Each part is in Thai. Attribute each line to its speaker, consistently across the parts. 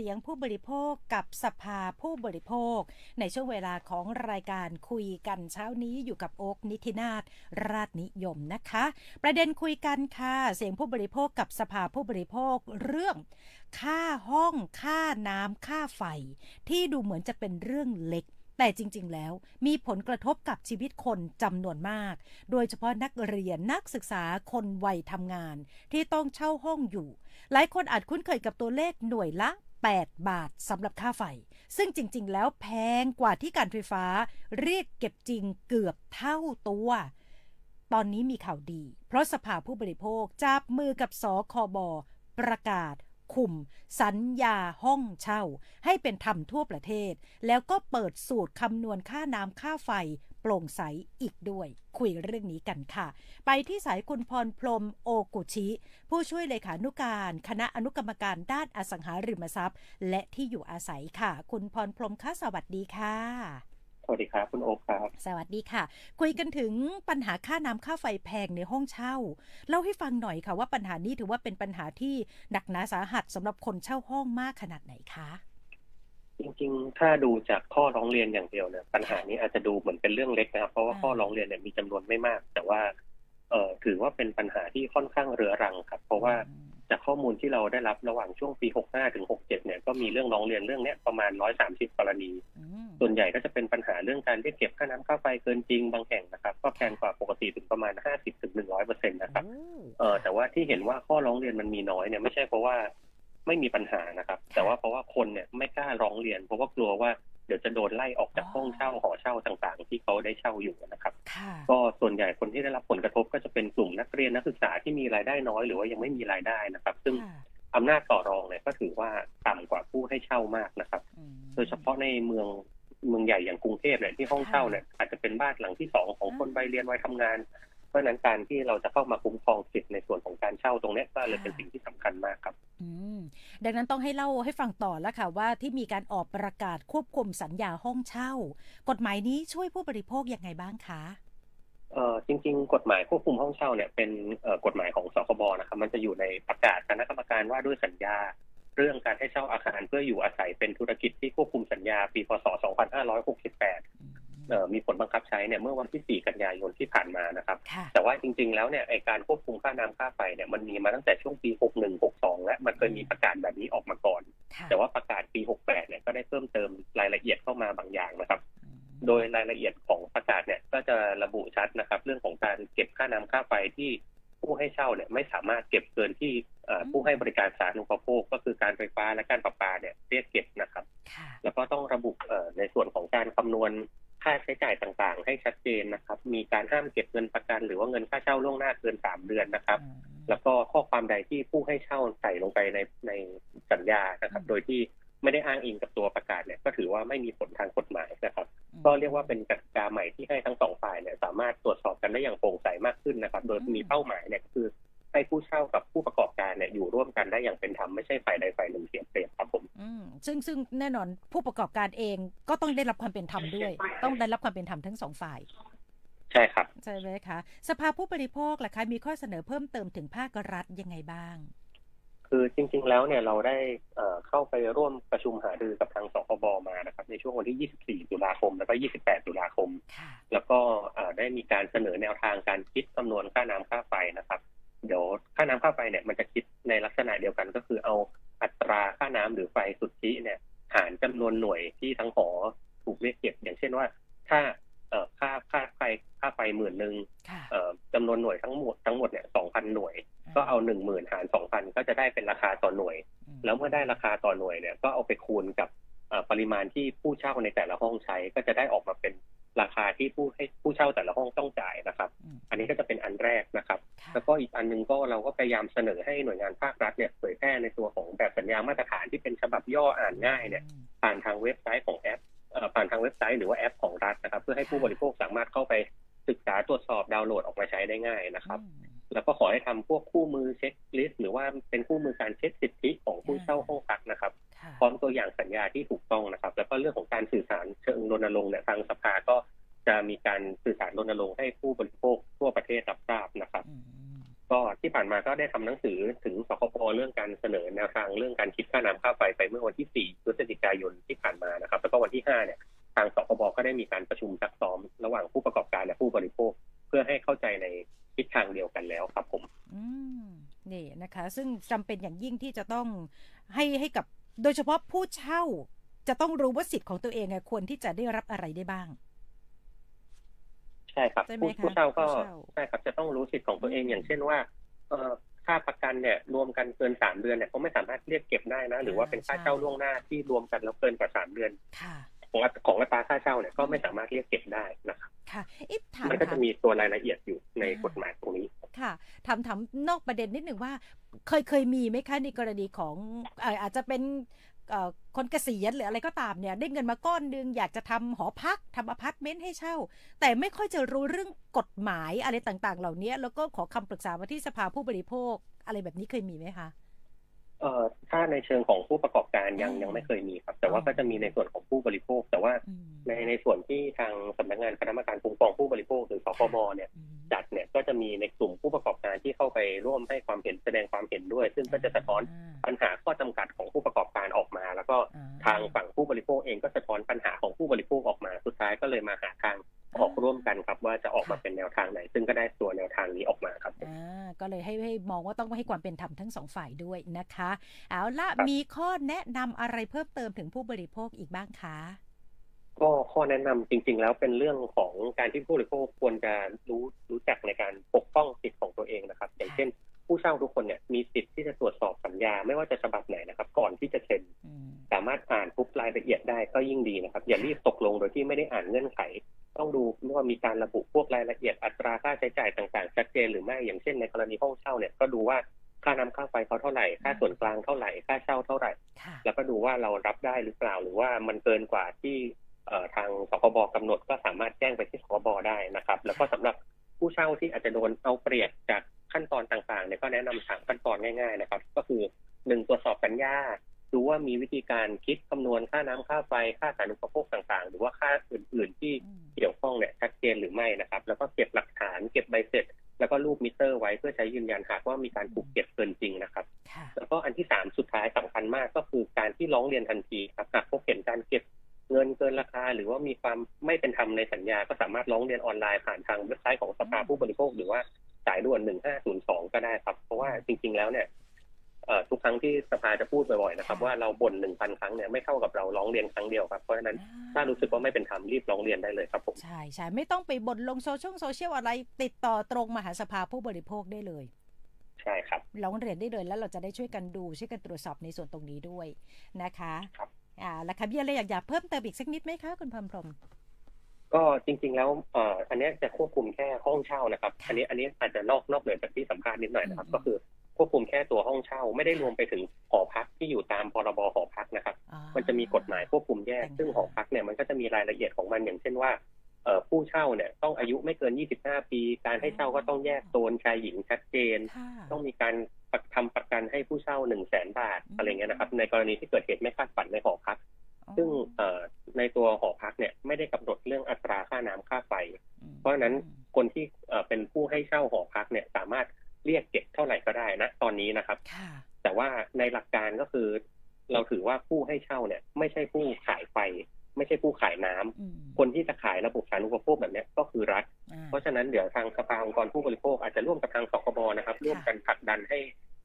Speaker 1: เสียงผู้บริโภคกับสภาผู้บริโภค ในช่วงเวลาของรายการคุยกันเช้านี้อยู่กับโอ๊กนิธินาถราชนิยมนะคะ ประเด็นคุยกันค่ะ เสียงผู้บริโภคกับสภาผู้บริโภคเรื่อง ค่าห้อง ค่าน้ำค่าไฟ ที่ดูเหมือนจะเป็นเรื่องเล็กแต่จริง ๆ แล้วมีผลกระทบกับชีวิตคนจำนวนมาก โดยเฉพาะนักเรียนนักศึกษาคนวัยทำงาน ที่ต้องเช่าห้องอยู่ หลายคนอาจคุ้นเคยกับตัวเลขหน่วยละ 8 บาทสำหรับค่าไฟ ซึ่งจริง ๆ แล้วแพงกว่าที่การไฟฟ้า เรียกเก็บจริงเกือบเท่าตัว ตอนนี้มีข่าวดี เพราะสภาผู้บริโภคจับมือกับสคบประกาศคุม สัญญาห้องเช่า ให้เป็นธรรมทั่วประเทศ แล้วก็เปิดสูตรคำนวณค่าน้ำค่าไฟ ร่งใสอีกด้วย คุยเรื่องนี้กันค่ะ ไปที่สายคุณพรพรหมโอกุชิ ผู้ช่วยเลขานุการ คณะอนุกรรมการด้านอสังหาริมทรัพย์ และที่อยู่อาศัยค่ะ คุณพรพรหมคะสวัสดีค่ะ
Speaker 2: สวัสดีครับคุณโอ๊คครับ
Speaker 1: สวัสดีค่ะ คุยกันถึงปัญหาค่าน้ำค่าไฟแพงในห้องเช่า เล่าให้ฟังหน่อยค่ะว่าปัญหานี้ถือว่าเป็นปัญหาที่หนักหนาสาหัสสำหรับคนเช่าห้องมากขนาดไหนคะ
Speaker 2: จ ริงๆ ถ้าดูจากข้อร้องเรียนอย่างเดียวเนี่ยปัญหานี้อาจจะดูเหมือนเป็นเรื่องเล็กนะครับ เพราะว่า
Speaker 1: อ่า
Speaker 2: ข้อร้องเรียนเนี่ยมีจำนวนไม่มาก แต่ว่าเอ่อถือว่าเป็นปัญหาที่ค่อนข้างเรื้อรังครับ เพราะว่าจากข้อมูลที่เราได้รับระหว่างช่วงปี 65 ถึง 67 เนี่ย ก็มีเรื่องร้องเรียนเรื่องเนี้ยประมาณ 130 กรณี
Speaker 1: อืม
Speaker 2: ส่วนใหญ่ก็จะเป็นปัญหาเรื่องการเรียกเก็บค่าน้ำค่าไฟเกินจริงบางแห่งนะครับ ก็แพงกว่าปกติถึงประมาณ 50ถึง100เปอร์เซ็นต์นะครับ
Speaker 1: โอ้
Speaker 2: เออแต่ว่าที่เห็นว่าข้อร้องเรียนมันมีน้อยเนี่ยไม่ใช่เพราะว่า ไม่มีปัญหานะครับ แต่ว่าเพราะว่าคนเนี่ยไม่กล้าร้องเรียน เพราะว่ากลัวว่าเดี๋ยวจะโดนไล่ออกจากห้องเช่าหอเช่าต่างๆ ที่เขาได้เช่าอยู่นะครับ
Speaker 1: ค่ะ
Speaker 2: ก็ส่วนใหญ่คนที่ได้รับผลกระทบก็จะเป็นกลุ่มนักเรียนนักศึกษาที่มีรายได้น้อยหรือว่ายังไม่มีรายได้นะครับ ซึ่ง
Speaker 1: ค่ะ
Speaker 2: อำนาจต่อรองเนี่ยก็ถือว่าต่ำกว่าผู้ให้เช่ามากนะครับ
Speaker 1: อืม
Speaker 2: โดยเฉพาะในเมืองเมืองใหญ่อย่างกรุงเทพเนี่ยที่ห้องเช่าเนี่ยอาจจะเป็นบ้านหลังที่สองของคนวัยเรียนวัยทำงาน เพราะฉะนั้นการที่เราจะเข้ามาคุ้มครองสิทธิ์ในส่วนของการเช่าตรงเนี้ยก็เลยเป็นสิ่งที่สำคัญมากครับ
Speaker 1: อืมดังนั้นต้องให้เล่าให้ฟังต่อแล้วค่ะว่าที่มีการออกประกาศควบคุมสัญญาห้องเช่า กฎหมายนี้ช่วยผู้บริโภคยังไงบ้างคะ
Speaker 2: เอ่อจริง ๆ กฎหมายควบคุมห้องเช่าเนี่ยเป็นเอ่อกฎหมายของสคบนะครับมันจะอยู่ในประกาศคณะกรรมการว่าด้วยสัญญา เรื่องการให้เช่าอาคารเพื่ออยู่อาศัยเป็นธุรกิจที่ควบคุมสัญญาปีพศ 2568เอ่อ มีผลบังคับใช้เนี่ยเมื่อวันที่ 4 กันยายนที่ผ่านมานะครับ
Speaker 1: ค่ะ
Speaker 2: แต่ว่าจริง ๆ แล้วเนี่ยไอการควบคุมค่าน้ำค่าไฟเนี่ยมันมีมาตั้งแต่ช่วงปี 61 62 และมันเคยมีประกาศแบบนี้ออกมาก่อน
Speaker 1: ค่ะ
Speaker 2: แต่ว่าประกาศปี 68 เนี่ยก็ได้เพิ่มเติมรายละเอียดเข้ามาบางอย่างนะครับ
Speaker 1: อืม
Speaker 2: โดยรายละเอียดของประกาศเนี่ยก็จะระบุชัดนะครับ เรื่องของการเก็บค่าน้ำค่าไฟที่ผู้ให้เช่าเนี่ยไม่สามารถเก็บเกินที่เอ่อผู้ให้บริการสาธารณูปโภค ก็คือการไฟฟ้าและการประปาเนี่ยเรียกเก็บนะครับ
Speaker 1: ค่ะ
Speaker 2: แล้วก็ต้องระบุเอ่อในส่วนของการคำนวณ ค่าใช้จ่ายต่างๆ ให้ชัดเจนนะครับ มีการห้ามเก็บเงินประกัน หรือว่าเงินค่าเช่าล่วงหน้าเกินสามเดือนนะครับ
Speaker 1: อืม
Speaker 2: แล้วก็ข้อความใดที่ผู้ให้เช่าใส่ลงไปในในสัญญานะครับ โดยที่ไม่ได้อ้างอิงกับตัวประกาศเนี่ยก็ถือว่าไม่มีผลทางกฎหมายนะครับ ก็เรียกว่าเป็นกติกาใหม่ที่ให้ทั้งสองฝ่ายเนี่ยสามารถตรวจสอบกันได้อย่างโปร่งใสมากขึ้นนะครับ โดยมีเป้าหมายเนี่ยก็คือให้ผู้เช่ากับผู้ประกอบการเนี่ยอยู่ร่วมกันได้อย่างเป็นธรรมไม่ใช่ฝ่ายใดฝ่ายหนึ่งเสียเปรียบครับผม
Speaker 1: อืม ซึ่งซึ่งแน่นอนผู้ประกอบการเองก็ต้องได้รับความเป็นธรรมด้วย ต้องได้รับความเป็นธรรมทั้งสองฝ่าย
Speaker 2: ใช่ครับ
Speaker 1: ใช่ไหมคะสภาผู้บริโภคล่ะคะมีข้อเสนอเพิ่มเติมถึงภาครัฐยังไงบ้าง
Speaker 2: คือจริง ๆ แล้วเนี่ยเราได้เอ่อเข้าไปร่วมประชุมหารือกับทางสคบมานะครับ ในช่วงวันที่ 24 ตุลาคม แล้วก็ 28 ตุลาคม
Speaker 1: ค่ะ
Speaker 2: แล้วก็เอ่อได้มีการเสนอแนวทางการคิดคำนวณค่าน้ำค่า วนหน่วยทั้งหมดทั้งหมดเนี่ยสองพันหน่วย ก็เอาหนึ่งหมื่นหารสองพันก็จะได้เป็นราคาต่อหน่วย
Speaker 1: ม
Speaker 2: แล้วเมื่อได้ราคาต่อหน่วยเนี่ยก็เอาไปคูณกับเอ่อปริมาณที่ผู้เช่าในแต่ละห้องใช้ ก็จะได้ออกมาเป็นราคาที่ผู้ให้ผู้เช่าแต่ละห้องต้องจ่ายนะครับ
Speaker 1: อืม
Speaker 2: อันนี้ก็จะเป็นอันแรกนะครับ
Speaker 1: ค่ะ
Speaker 2: แล้วก็อีกอันหนึงก็เราก็พยายามเสนอให้หน่วยงานภาครัฐเนี่ยเผยแพร่ในตัวของแบบสัญญามาตรฐานที่เป็นฉบับย่ออ่านง่ายเนี่ย
Speaker 1: อืม
Speaker 2: ผ่านทางเว็บไซต์ของแอปเอ่อผ่านทางเว็บไซต์หรือว่าแอปของรัฐนะครับ เพื่อให้ผู้บริ ง่ายนะครับ
Speaker 1: อืม
Speaker 2: แล้วก็ขอให้ทำพวกคู่มือเช็คลิสต์หรือว่าเป็นคู่มือการเช็คสิทธิของผู้เช่าห้องพักนะครับ
Speaker 1: ค่ะ
Speaker 2: พร้อมตัวอย่างสัญญาที่ถูกต้องนะครับ แล้วก็เรื่องของการสื่อสารเชิงรณรงค์เนี่ยทางสภาก็จะมีการสื่อสารรณรงค์ให้ผู้บริโภคทั่วประเทศรับทราบนะครับ
Speaker 1: อืม
Speaker 2: ก็ที่ผ่านมาก็ได้ทำหนังสือถึงสคบเรื่องการเสนอแนวทางเรื่องการคิดค่าน้ำค่าไฟไปเมื่อวันที่ 4 พฤศจิกายนที่ผ่านมานะครับ แล้วก็วันที่ 5 เนี่ย ทางสคบก็ได้มีการประชุมซักซ้อมระหว่างผู้ประกอบการและผู้บริโภค เพื่อให้เข้าใจใน กันแล้วครับผม
Speaker 1: อืมนี่นะคะ ซึ่งจำเป็นอย่างยิ่งที่จะต้องให้ให้กับโดยเฉพาะผู้เช่าจะต้องรู้ว่าสิทธิ์ของตัวเองอะควรที่จะได้รับอะไรได้บ้าง
Speaker 2: ใช่ครับ
Speaker 1: ใช่ไหม
Speaker 2: ผู้
Speaker 1: คะ
Speaker 2: ผู้เช่าก็
Speaker 1: ผู้เช่า
Speaker 2: ใช่ครับจะต้องรู้สิทธิ์ของตัวเอง
Speaker 1: อืม
Speaker 2: อย่างเช่นว่าเอ่อค่าประกันเนี่ยรวมกันเกินสามเดือนเนี่ยเขาไม่สามารถเรียกเก็บได้นะ หรือว่าเป็นค่าเช่าล่วงหน้าที่รวมกันแล้วเกินกว่าสามเดือน
Speaker 1: ค่ะ
Speaker 2: ของอัตของอัตราค่าเช่าเนี่ยก็ไม่สามารถเรียกเก็บได้นะครับ
Speaker 1: ค่ะเอ๊ะถาม
Speaker 2: มันก็
Speaker 1: ถา
Speaker 2: จะ
Speaker 1: ม
Speaker 2: มีตัวรายละเอียดอยู่ใน
Speaker 1: อ่าก
Speaker 2: ฎหมายตรงนี้
Speaker 1: ค่ะถามถามนอกประเด็นนิดหนึ่งว่า เคยเคยมีไหมคะในกรณีของเอ่ออาจจะเป็นเอ่อคนเกษียณหรืออะไรก็ตามเนี่ยได้เงินมาก้อนหนึงอยากจะทำหอพักทำอพาร์ตเมนต์ให้เช่า แต่ไม่ค่อยจะรู้เรื่องกฎหมายอะไรต่างๆ เหล่านี้แล้วก็ขอคำปรึกษามาที่สภาผู้บริโภค อะไรแบบนี้เคยมีไหมคะ
Speaker 2: เอ่อถ้าในเชิงของผู้ประกอบการยัง
Speaker 1: อืม
Speaker 2: ยังไม่เคยมีครับ แต่ว่า
Speaker 1: อ๋อ
Speaker 2: ก็จะมีในส่วนของผู้บริโภค แต่ว่า
Speaker 1: อืม
Speaker 2: ในในส่วนที่ทางสำนักงานคณะกรรมการคุ้มครองผู้บริโภคหรือสคบเนี่ย
Speaker 1: อืม
Speaker 2: จัดเนี่ย ไหน ซึ่งก็ได้ตัวแนวทางนี้ออกมาครับ
Speaker 1: อ่าก็เลยให้ให้มองว่าต้องให้ความเป็นธรรมทั้งสองฝ่ายด้วยนะคะเอาละ
Speaker 2: ครับ
Speaker 1: มีข้อแนะนำอะไรเพิ่มเติมถึงผู้บริโภคอีกบ้างคะ
Speaker 2: ก็ข้อแนะนำจริง ๆ แล้วเป็นเรื่องของการที่ผู้บริโภคควรจะรู้รู้จักในการปกป้องสิทธิ์ของตัวเองนะครับ อย่างเช่น ผู้เช่าทุกคนเนี่ยมีสิทธิ์ที่จะตรวจสอบสัญญา ไม่ว่าจะฉบับไหนนะครับ ก่อนที่จะเซ็น
Speaker 1: อืม
Speaker 2: สามารถอ่านทุกรายละเอียดได้ก็ยิ่งดีนะครับ อย่ารีบตกลงโดยที่ไม่ได้อ่านเงื่อนไข ต้องดูว่ามีการระบุพวกรายละเอียดอัตราค่าใช้จ่ายต่างๆชัดเจนหรือไม่อย่างเช่นในกรณีห้องเช่าเนี่ยก็ดูว่าค่าน้ำค่าไฟเขาเท่าไหร่ ค่าส่วนกลางเท่าไหร่ ค่าเช่าเท่าไหร่
Speaker 1: ค่ะ
Speaker 2: แล้วก็ดูว่าเรารับได้หรือเปล่า หรือว่ามันเกินกว่าที่เอ่อทางสคบกำหนดก็สามารถแจ้งไปที่สคบได้นะครับ แล้วก็สำหรับผู้เช่าที่อาจจะโดนเอาเปรียบจากขั้นตอนต่างๆเนี่ยก็แนะนำสามขั้นตอนง่าย ๆ นะครับ ก็คือหนึ่งตรวจสอบสัญญาดูว่ามีวิธีการคิดคำนวณค่าน้ำค่าไฟ ค่าสาธารณูปโภคต่างๆ หรือว่าค่าอื่น ๆ ที่ ไม่นะครับ แล้วก็เก็บหลักฐานเก็บใบเสร็จ แล้วก็รูปมิเตอร์ไว้เพื่อใช้ยืนยันหากว่ามีการถูกเก็บเกินจริงนะครับ
Speaker 1: ค่ะ
Speaker 2: แล้วก็อันที่สามสุดท้ายสำคัญมากก็คือการที่ร้องเรียนทันทีครับหากพบเห็นการเก็บเงินเกินราคา หรือว่ามีความไม่เป็นธรรมในสัญญา ก็สามารถร้องเรียนออนไลน์ผ่านทางเว็บไซต์ของสภาผู้บริโภค หรือว่าสายด่วน 1502 ก็ได้ครับ เพราะว่าจริง ๆ แล้วเนี่ยเอ่อ ทุกครั้งที่สภาจะพูดบ่อยๆนะครับว่าเราบ่น1,000ครั้งเนี่ยไม่เท่ากับเราร้องเรียนครั้งเดียวครับเพราะฉะนั้นถ้ารู้สึกว่าไม่เป็นธรรมรีบร้องเรียนได้เลยครับผม
Speaker 1: ใช่ใช่ไม่ต้องไปบ่นลงโซเชียลโซเชียลอะไร ติดต่อตรงมาหาสภาผู้บริโภคได้เลย
Speaker 2: ใช่ครับ
Speaker 1: ร้องเรียนได้เลยแล้วเราจะได้ช่วยกันดูช่วยกันตรวจสอบในส่วนตรงนี้ด้วยนะคะ
Speaker 2: ครับ
Speaker 1: อ่าแล้วค่ะพี่อะไรอยากอยากเพิ่มเติมอีกสักนิดไหมคะคุณพรหมพรหม
Speaker 2: ก็จริง ๆ แล้วเอ่ออันเนี้ยจะควบคุมแค่ห้องเช่านะครับ
Speaker 1: ค่ะ
Speaker 2: อันนี้อันนี้อาจจะนอกนอกเหนือจากที่สัมภาษณ์นิดหน่อยนะครับ
Speaker 1: อืม
Speaker 2: ก็คือ ควบคุมแค่ตัวห้องเช่า ไม่ได้รวมไปถึงหอพักที่อยู่ตามพรบหอพักนะครับ
Speaker 1: อ๋อ
Speaker 2: มันจะมีกฎหมายควบคุมแยก
Speaker 1: แต่ง
Speaker 2: ซึ่งหอพักเนี่ยมันก็จะมีรายละเอียดของมันอย่างเช่นว่าเอ่อผู้เช่าเนี่ยต้องอายุไม่เกิน 25 ปี การให้เช่าก็ต้องแยกโซนชายหญิงชัดเจน
Speaker 1: ค่ะ
Speaker 2: ต้องมีการประทำประกันให้ผู้เช่า1 0 0 0 0แสนบาท
Speaker 1: อืม
Speaker 2: อะไรเงี้ยนะครับ ในกรณีที่เกิดเหตุไม่คาดฝันในหอพัก
Speaker 1: อ๋อ
Speaker 2: ซึ่งเอ่อในตัวหอพักเนี่ยไม่ได้กำหนดเรื่องอัตราค่าน้ำค่าไฟ
Speaker 1: อืม
Speaker 2: เพราะฉะนั้นคนที่เอ่อเป็นผู้ให้เช่าหอพักเนี่ยสามารถ เรียกเก็บเท่าไหร่ก็ได้นะตอนนี้นะครับ
Speaker 1: ค่ะ
Speaker 2: แต่ว่าในหลักการก็คือ เราถือว่าผู้ให้เช่าเนี่ย ไม่ใช่ผู้ขายไฟ ไม่ใช่ผู้ขายน้ำ
Speaker 1: อืม
Speaker 2: คนที่จะขายระบบสาธารณูปโภคแบบเนี้ยก็คือรัฐ
Speaker 1: อ่า
Speaker 2: เพราะฉะนั้นเดี๋ยวทางสภาองค์กรผู้บริโภคอาจจะร่วมกับทางสคบนะครับ ร่วมกันผลักดันให้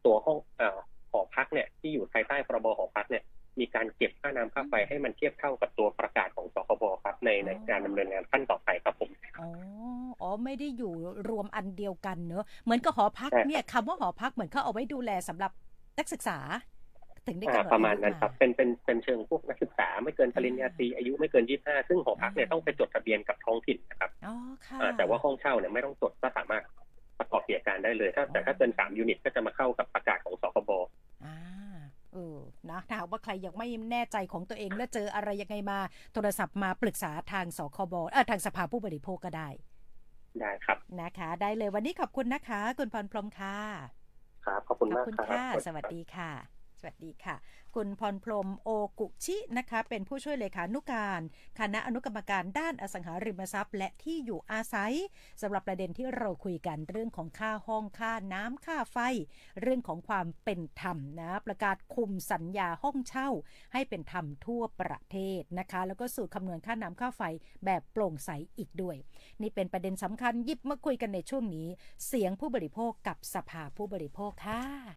Speaker 2: ตัวห้องเอ่อหอพักเนี่ยที่อยู่ภายใต้พรบหอพักเนี่ยมีการเก็บค่าน้ำค่าไฟให้มันเทียบเท่ากับตัวประกาศของสคบครับในในการดำเนินงานขั้นต่อไปครับผม
Speaker 1: อ๋ออ๋อ ไม่ได้อยู่รวมอันเดียวกันเนอะเหมือนกับหอพัก
Speaker 2: ใช่ครับ
Speaker 1: เนี่ยคำว่าหอพักเหมือนเขาเอาไว้ดูแลสำหรับนักศึกษา ถึงได้
Speaker 2: อ่ากำ
Speaker 1: หนด
Speaker 2: ประมาณนั้น
Speaker 1: อยุ
Speaker 2: ครับ เป็นเป็นเป็นเชิงพวกนักศึกษาไม่เกินปริญญาตรีอายุไม่เกิน25ซึ่งหอพักเนี่ยต้องไปจดทะเบียนกับท้องถิ่นนะครับ
Speaker 1: อ๋อค่ะ
Speaker 2: อ่าแต่ว่าห้องเช่าเนี่ยไม่ต้องจดก็สามารถประกอบกิจการได้เลยถ้าแต่ถ้าเกิน3ยูนิตก็จะมาเข้ากับประกาศของสคบ
Speaker 1: อ่าเออนะถ้าหากว่าใครยังไม่แน่ใจของตัวเองแล้วเจออะไรยังไงมาโทรศัพท์มาปรึกษาทางสคบเออทางสภาผู้บริโภคก็ได้
Speaker 2: ได้ครับ
Speaker 1: นะคะ ได้เลยวันนี้ขอบคุณนะคะ คุณพรพรหมค่ะ
Speaker 2: ครับ ขอบคุณ
Speaker 1: ขอบ
Speaker 2: มาก
Speaker 1: คุณ
Speaker 2: ครับ
Speaker 1: ค่ะ
Speaker 2: รับ
Speaker 1: สวัสดีค่ะส วัสดีค่ะ คุณพรพรมโอกุชินะคะ เป็นผู้ช่วยเลขานุการ คณะอนุกรรมการด้านอสังหาริมทรัพย์ และที่อยู่อาศัยสำหรับประเด็นที่เราคุยกันเรื่องของค่าห้องค่าน้ำค่าไฟ เรื่องของความเป็นธรรมนะ ประกาศคุมสัญญาห้องเช่า ให้เป็นธรรมทั่วประเทศนะคะ แล้วก็สูตรคำนวณค่าน้ำค่าไฟแบบโปร่งใสอีกด้วย นี่เป็นประเด็นสำคัญยิบมาคุยกันในช่วงนี้ เสียงผู้บริโภคกับสภาผู้บริโภคค่ะ